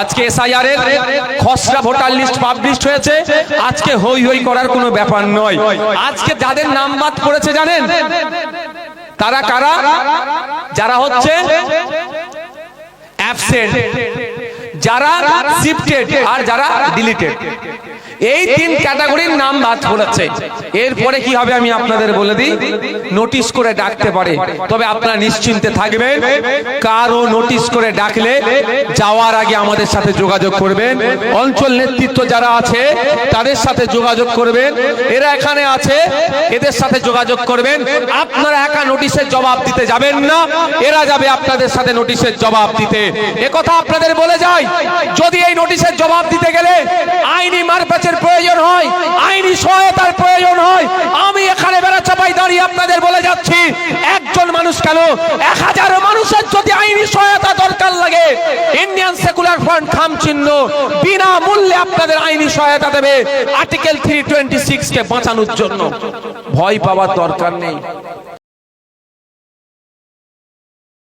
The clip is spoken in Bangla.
আজকে এসআইআর এর খসড়া ভোটার লিস্ট পাবলিশ হয়েছে। আজকে হই হই করার কোনো ব্যাপার নয়। আজকে যাদের নাম বাদ পড়েছে জানেন তারা কারা? যারা হচ্ছে অ্যাবসেন্ট যারা শিফটেড আর যারা ডিলিটেড এই তিন ক্যাটাগরির নাম বাদ পড়েছে। এরপরে কি হবে আমি আপনাদের বলে দিই? নোটিশ করে ডাকতে পারে। তবে আপনারা নিশ্চিন্তে থাকবেন। কারও নোটিশ করে ডাকলে যাওয়ার আগে আমাদের সাথে যোগাযোগ করবেন। অঞ্চল নেতৃত্ব যারা আছে তাদের সাথে যোগাযোগ করবেন। এরা এখানে আছে এদের সাথে যোগাযোগ করবেন। আপনারা একা নোটিশের জবাব দিতে যাবেন না। এরা যাবে আপনাদের সাথে নোটিশের জবাব দিতে। কথা আপনাদের বলে যাই যদি এই নোটিশের জবাব দিতে গেলে আইনি মারপ্যাচের প্রয়োজন হয়, আইনি সহায়তার প্রয়োজন হয়, আমি এখানে বেড়া চাপাই দাঁড়িয়ে আপনাদের বলে যাচ্ছি, একজন মানুষ কেন? এক হাজার মানুষের যদি আইনি সহায়তা দরকার লাগে ইন্ডিয়ান সেকুলার ফ্রন্ট খাম চিহ্ন বিনা মূল্যে আপনাদের আইনি সহায়তা দেবে। আর্টিকেল থ্রি টোয়েন্টি সিক্স কে বাঁচানোর জন্য। ভয় পাওয়ার দরকার নেই।